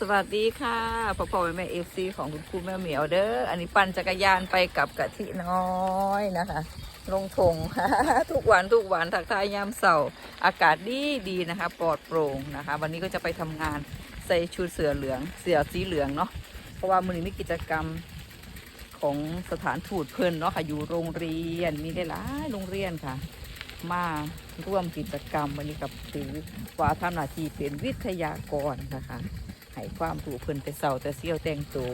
สวัสดีค่ะพ่อพ่อแม่แม่เอฟซีของคุณครูแม่เหมียวเด้อ อันนี้ปั่นจักรยานไปกับกะทิน้อยนะคะ ลงทงทุกวันทุกวันทักทายยามเสาร์อากาศดีดีนะคะ ปลอดโปร่งนะคะ วันนี้ก็จะไปทำงานใส่ชุดเสือเหลืองเสือสีเหลืองเนาะ เพราะว่ามือนี้มีกิจกรรมของสถานทูตเพิ่นเนาะค่ะ อยู่โรงเรียนมีได้หลายโรงเรียนค่ะ มาร่วมกิจกรรมวันนี้กับถือว่าทำหน้าที่เป็นวิทยากรนะคะ ให้ความรู้เพิ่นแต่เสาแต่เซี่ยวแต่งตัว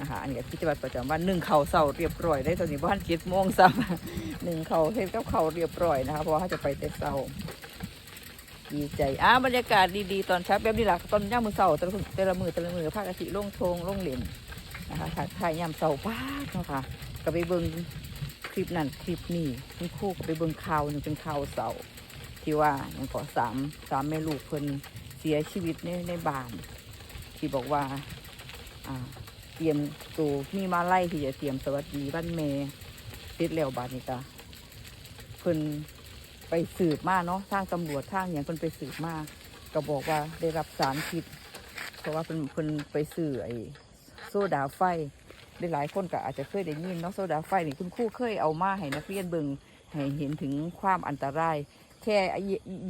นะคะอันนี้กิจวัตรประจำวันหนึ่งเขาเสาเรียบร้อยได้ตอนนี้บ้านเจ็ดโมงซ้ำหนึ่งเขาเฮ็ดกับเขาเรียบร้อยนะคะเพราะเขาจะไปแต่เสาดีใจอะบรรยากาศดีๆตอนเช้าแบบนี้แหละตอนย่ามมือเสาแต่ละแต่ละมือแต่ละมือภาคกะทิลงทงล่งเหรียญนะคะถ่ายถ่ายยามเสาป้าดเนาะค่ะก็ไปเบิ่งคลิปนั้นคลิปนี้คุณครู่ก็ไปเบิ่งข่าวหนึ่งเป็นข่าวเสาที่ว่าอย่างก่อสามสามแม่ลูกเพิ่นเสียชีวิตในในบ้าน ที่บอกว่า อ่า เตรียมตัวมีมาไล่ที่จะเตรียมสวัสดีบ้านเมยติดแล้วบาดนี้ก็เพิ่นไปสืบมาเนาะทางตำรวจทางอย่างเพิ่นไปสืบมาก็บอกว่าได้รับสารพิษเพราะว่าเพิ่นเพิ่นไปซื้อไอ้โซดาไฟได้หลายคนก็อาจจะเคยได้ยินเนาะโซดาไฟนี่คุณครูเคยเอามาให้นักเรียนเบิงให้เห็นถึงความอันตราย แค่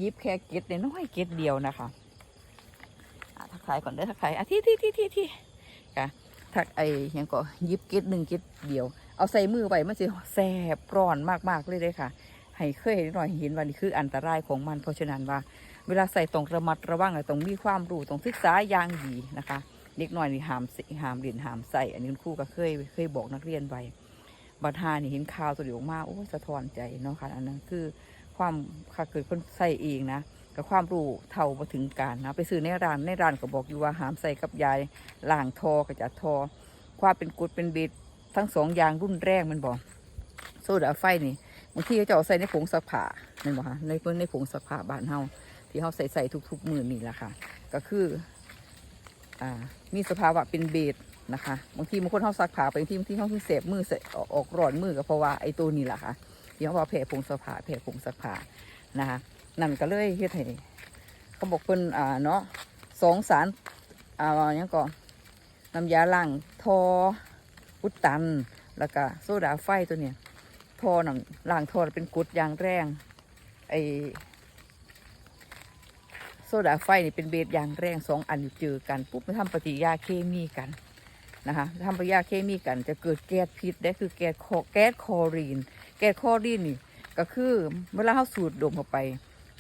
ยิบแค่เก็ดน้อยเก็ดเดียวนะคะ ทักทายก่อนเด้อทักทายอะที่ที่ที่ที่ที่ค่ะทักไอ้ยังก็ยิบก็ดหนึ่งก็ดเดียว เอาใส่มือไปมันจะแสบร้อนมากๆเลยเลยค่ะ ให้เคยเห็นหน่อยเห็นว่านี่คืออันตรายของมันเพราะฉะนั้นว่า เวลาใส่ต้องระมัดระวังและต้องมีความรู้ต้องศึกษาอย่างดีนะคะเด็กน้อยนี่หามสิหามเรียนหามใส่ อันนี้คุณครูก็เคยเคยบอกนักเรียนไว้บัดหานี่เห็นข่าวตัวเดียวออกโอ้สะท้อนใจเนาะค่ะอันนั้นคือความค่ะเกิดคนใส่เองนะ กับความรู้เท่ามาถึงการนะไปซื้อในร้านในร้านก็บอกอยู่ว่าหามใส่กับยายล่างทอกับจัดทอ ความเป็นกุดเป็นเบ็ดทั้งสองอย่างรุ่นแรกมันบอกโซดาไฟนี่บางทีเขาจะเอาใส่ในผงซักผ้านั่นบอกคะในเพิ่นในผงซักผ้าบ้านเฮาที่เขาใส่ใส่ทุกๆมือนี่แหละค่ะ ก็คืออ่ามีสภาวะเป็นเบสนะคะบางทีบางคนเขาซักผ้าไปบางทีบางทีเขาคือเสพมือเสพออกร้อนมือก็เพราะว่าไอ้ตัวนี้แหละค่ะที่เขาว่าแผ่ผงซักผ้าแผ่ผงซักผ้านะคะ นั่นก็เลยเฮ็ดให้เขาบอกเพิ่นอ่าเนาะสองสารอ่าหยังก็น้ำยาล้างทออุดตัน แล้วก็โซดาไฟตัวเนี้ยทอน้ำล้างทอเป็นกรดยางแรงไอโซดาไฟนี่เป็นเบสยางแรงสองอันอยู่เจอกันปุ๊บมาทำปฏิกิริยาเคมีกันนะคะทำปฏิกิริยาเคมีกันจะเกิดแก๊สพิษได้คือแก๊สคอแก๊สคอรีน แก๊สคอรีนนี่ก็คือเวลาเขาสูดดมเข้าไป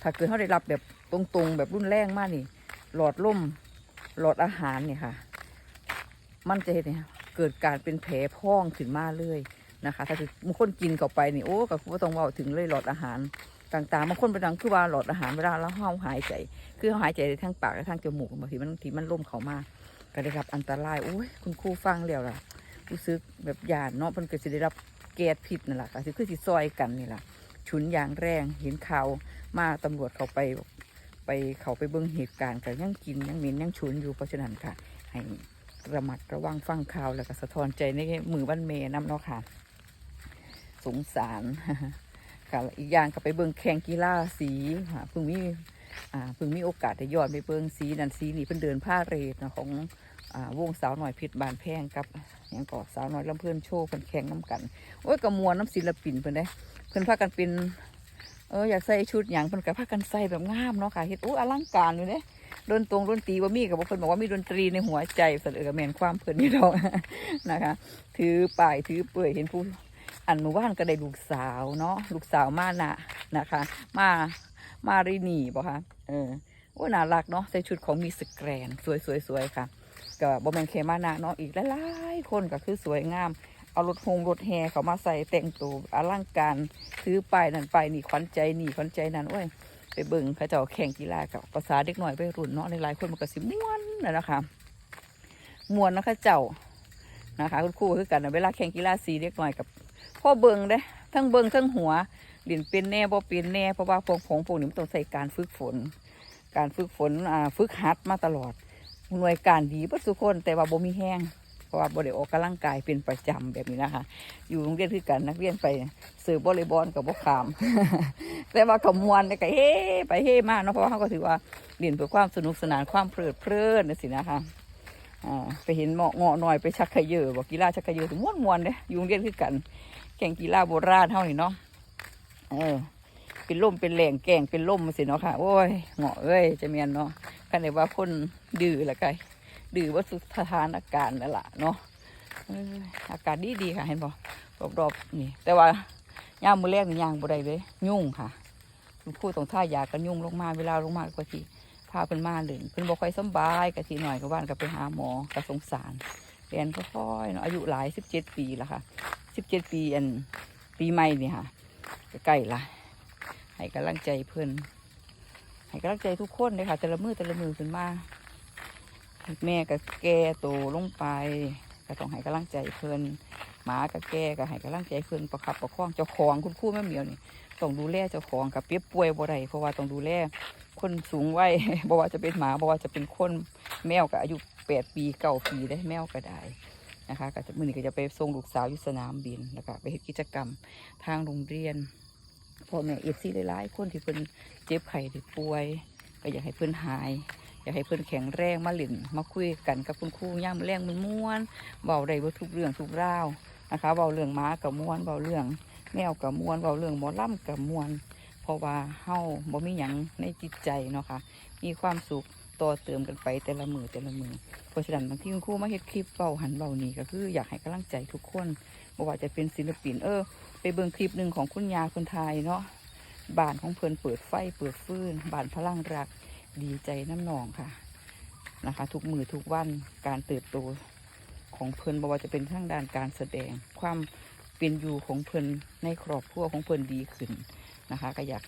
ถ้าเกิดเขาได้รับแบบตรงๆ แบบรุนแรงมากนี่ หลอดลมหลอดอาหารเนี่ยค่ะ มันจะเห็นเนี่ยเกิดการเป็นแผลพองขึ้นมาเลยนะคะ ถ้าคือบางคนกินเข้าไปนี่โอ้ก็บ่ต้องเว่าถึงเลยหลอดอาหารต่างๆบางคนเป็นดังคือว่าหลอดอาหารเวลาเราเฮาหายใจ คือเขาหายใจทั้งปากและทั้งจมูกบางทีมันบางทีมันล่มเขามาก็ได้รับอันตรายโอ้ยคุณครูฟังแล้วล่ะรู้สึกแบบยานเนาะมันก็จะได้รับแก๊สพิษนั่นแหละก็คือคือสิซอยกันนี่แหละฉุนอย่างแรงเห็นข่าว มาตำรวจเขาไปไปเขาไปเบิ่งเหตุการณ์กันยังกินยังหม็นยังฉุนอยู่เพราะฉะนั้นค่ะ ให้ระมัดระวังฟังข่าวแล้วก็สะท้อนใจในมือบ้านเมยน้ำเนาะค่ะ สงสารค่ะอีกอย่างก็ไปเบิ่งแข่งกีฬาสีค่ะเพิ่งมีอ่าเพิ่งมีโอกาสได้ย้อนไปเบิ่งสีนันสีนี่เพิ่นเดินผ้าเรทนะของอ่าวงสาวหน่อยพชรบานแพงกับอย่างก่อสาวน้อยลำเพื่อนโชว์เพิ่นแข่งน้ำกันโอ้ยกระมวลน้ำศิลปินเพิ่นได้เพิ่นพากันเป็น เอออยากใส่ชุดหยังเพิ่นก็พากันใส่แบบงามเนาะค่ะเฮ็ดโอ้อลังการอยู่เด้ดนตรงดนตรีว่ามีกับเพิ่นบอกว่ามีดนตรีในหัวใจเพิ่นเออแมนความเพิ่นนี่ดอกนะคะ ถือป้ายถือเปื่อยเห็นผู้อันหมู่บ้านก็ได้ลูกสาวเนาะลูกสาวมานะนะคะ มามารินีบ่คะเออโอ้น่ารักเนาะใส่ชุดของมีสแกรนสวยสวยสวยค่ะก็บอมแมนเคมานาเนาะอีกหลายๆคนก็คือสวยงาม เอารถโฮงรถแห่เขามาใส่แต่งตัวอลังการถือป้ายนั่นป้ายนี่ขวัญใจนี่ขวัญใจนั่นโอ้ยไปเบิ่งเขาเจ้าแข่งกีฬากับภาษาเด็กหน่อยไปรุ่นเนาะหลายคนมันก็สิม่วนนะนะคะม่วนนะคะเจ้านะคะคุณครูคือกันนะเวลาแข่งกีฬาสีเด็กหน่อยกับพ่อเบิ่งเด้ทั้งเบิ่งทั้งหัวเรียนเป็นแน่บ่เป็นแน่เพราะว่าพวกของพวกนี้มันต้องใส่การฝึกฝน การฝึกฝนฝึกหัดมาตลอดหน่วยการดีเบิดสุคนแต่ว่าบ่มีแห้ง ราะว่าบ่ได้ออกกำลังกายเป็นประจำแบบนี้นะคะ อยู่โรงเรียนคือกันนักเรียนไปสิร์ฟบอลลีบอลกับบ่ขาม แต่ว่ากับมวนเนี่ยก็เฮ้ไปเฮ้มากเนาะเพราะว่าเขาก็ถือว่าเรียนเพื่อความสนุกสนานความเพลิดเพลินนะสินะคะอ่าไปเห็นเหมาะเงาะหน่อยไปชักขยเยอบอกกีฬาชักขยเยอถึงม้วนมวนๆเด้ออยุงเรียนคือกัน แข่งกีฬาโบราณเท่านี้เนาะเออ เป็นล่มเป็นแหล่งแก่งเป็นล่มมาสิเนาะค่ะ โอ้ยเงาะเอ้ยจะเมียนเนาะกันเลยว่าคนดื้อละไก ดื้อว่าสุสถานอาการนั่นแหละเนาะอากาศดีดีค่ะเห็นบ่รอบๆนี่ แต่ว่าย่ามมือแรกนี่ย่างบ่ได้เลยยุ่งค่ะคุณครูต้องท่ายากันยุ่งลงมาเวลาลงมากว่าทีพาเพิ่นมาเลยเพิ่นบ่ค่อยสบายกะทีหน่อยก็บ้านก็ไปหาหมอกะสงสารเรียนค่อยๆเนาะอายุหลายสิบเจ็ดปีแล้วค่ะสิบเจ็ดปีอันปีใหม่นี่ค่ะใกล้ละให้กำลังใจเพื่อนให้กำลังใจทุกคนเลยค่ะ แต่ละมือแต่ละมือขึ้นมา แม่ก็แก่โตลงไปก็ต้องให้กำลังใจเพื่อนหมาก็แก่ก็ให้กำลังใจเพื่อนประคับประคองเจ้าของคุณครู่แม่เหมียวนี่ต้องดูแลเจ้าของกับเปียบป่วยบ่ได้เพราะว่าต้องดูแลคนสูงวัยบ่ว่าจะเป็นหมาบ่ว่าจะเป็นคนแมวก็อายุแปดปีเก้าปีได้แมวก็ได้นะคะก็จะมือนี้ก็จะไปส่งลูกสาวอยู่สนามบินแล้วก็ไปเฮ็ดกิจกรรมทางโรงเรียนพ่อแม่เอฟซีหลายๆคนที่เพิ่นเจ็บไข้ที่ป่วย ก็อยากให้เพิ่นหาย อยากให้เพิ่นแข็งแรงมาเล่นมาคุยกันกับคุณครูย่ามแรงมันม่วนเบาได้ว่าทุกเรื่องทุกราวนะคะเบาเรื่องม้ากับม่วนเบาเรื่องแมวกับม่วนเบาเรื่องหมอล่ำกับม่วนเพราะว่าเฮาบ่มีหยังในจิตใจเนาะค่ะมีความสุขต่อเติมกันไปแต่ละมือแต่ละมือเพราะฉะนั้นบางที่คุณครูมาเฮ็ดคลิปเบาหันเบานี่ก็คืออยากให้กำลังใจทุกคนบ่ว่าจะเป็นศิลปินเออ ไปเบิ่งคลิปหนึ่งของคุณยาคุณไทยเนาะบ้านของเพิ่นเปิดไฟเปิดฟืนบ้านพลังรัก ดีใจน้ำหนองค่ะนะคะ ทุกมือทุกวันการเติบโตของเพิ่นบ่ว่าจะเป็นทางด้านการแสดงความเป็นอยู่ของเพิ่นในครอบครัวของเพิ่นดีขึ้นนะคะ ก็อยาก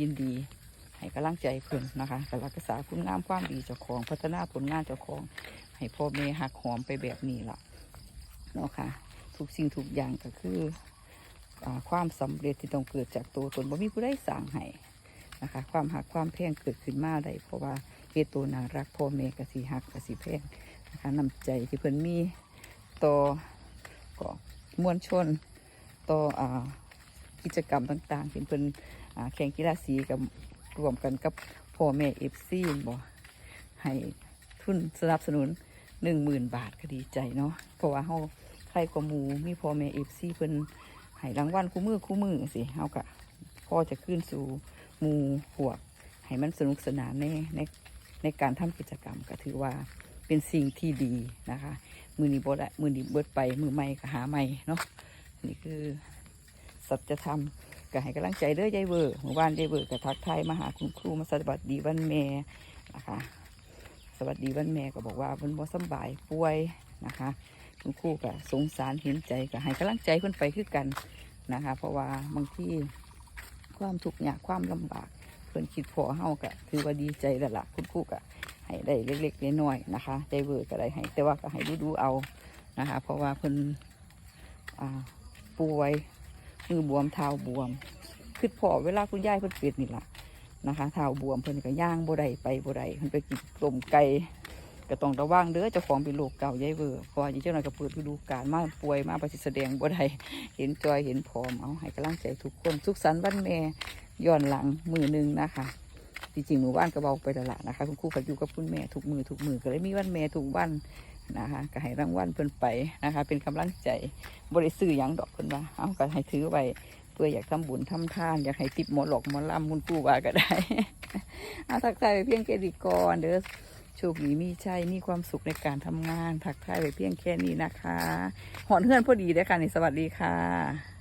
ยินดีให้กำลังใจเพิ่นนะคะแต่รักษาคุณงามความดีเจ้าของ พัฒนาผลงานเจ้าของ ให้พ่อแม่หักหอมไปแบบนี้ล่ะเนาะค่ะ ทุกสิ่งทุกอย่างก็คืออความสำเร็จที่ต้องเกิดจากตัวตนบ่มีผู้ใดสั่งให้ นะคะ ความหักความแพงเกิดขึ้นมาได้เพราะว่าเฮตุตัวนารักพ่อแม่กสิหักกสิแพงนะคะน้ำใจที่เพิ่นมีต่อก็มวลชนต่ออากิจกรรมต่างๆเห็นเพิ่นอแข่งกีฬาสีกับรวมกันกับพ่อแม่เอฟซีบ่ให้ทุนสนับสนุนหนึ่งหมื่นบาทก็ดีใจเนาะเพราะว่าเฮาใครกว่าหมูมีพ่อแม่เอฟซีเพิ่นให้รางวัลคู่มือคู่มือสิเฮากะพ่อจะขึ้นสู่ มูหวกให้มันสนุกสนานในในในการทำกิจกรรมก็ถือว่าเป็นสิ่งที่ดีนะคะ มือนี้บดมือนี้เบิดไปมือใหม่ก็หาใหม่เนาะนี่คือสัจธรรมก็ให้กำลังใจเด้อยายเวอร์เมื่อวานยายเวอร์ก็ทักทายมาหาคุณครูมาสวัสดีวันแม่นะคะ สวัสดีวันแม่ก็บอกว่าเพิ่นบ่สบายป่วยนะคะ คุณครูก็สงสารเห็นใจก็ให้กำลังใจเพิ่นไปคือกันนะคะ เพราะว่าบางที่ ความทุกข์ยากความลำบากเพิ่นคิดพอเฮาก็ถือว่าดีใจแล้วล่ะคุณครูก็ให้ได้เล็กๆน้อยๆนะคะใจเบิร์ก็ได้ให้แต่ว่าก็ให้ดูๆเอานะคะ เพราะว่าเพิ่นอ่าป่วยมือบวมเท้าบวมคือพอเวลาคุณยายเพิ่นเปียดนี่ล่ะนะคะเท้าบวมเพิ่นก็ย่างบ่ได้ไปบ่ได้เพิ่นไปกินกลมไก่ ก็ต้องระวังเด้อเจ้าของเป็นโรคเก่าใหญ่เวอร์พอยิ่งเจ้าหน่อยก็เปิดฤดูกาลมาป่วยมาประสิทธิแสดงบ่ได้เห็นจอยเห็นผอมเอาให้กำลังใจทุกคนสุขสันต์วันแม่ย้อนหลังมือหนึ่งนะคะจริงๆหมู่บ้านก็เบาไปแล้วล่ะนะคะ คุณครูก็อยู่กับคุณแม่ทุกมือทุกมือก็เลยมีวันแม่ทุกวันนะคะก็ให้รางวัลเพิ่นไปนะคะ เป็นกำลังใจบริสื่อยังดอกเพิ่นว่าเอาก็ให้ถือไว้เพื่ออยากทำบุญทำทาน อยากให้ติดหมอหลอกหมอลำคุณครูว่าก็ได้เอาทักทายไปเพียงแค่ดีก่อนเด้อ โชคดีมีชัยมีความสุขในการทำงานถักทายไปเพียงแค่นี้นะคะ หอนเพื่อนพอดีด้วยกันสวัสดีค่ะ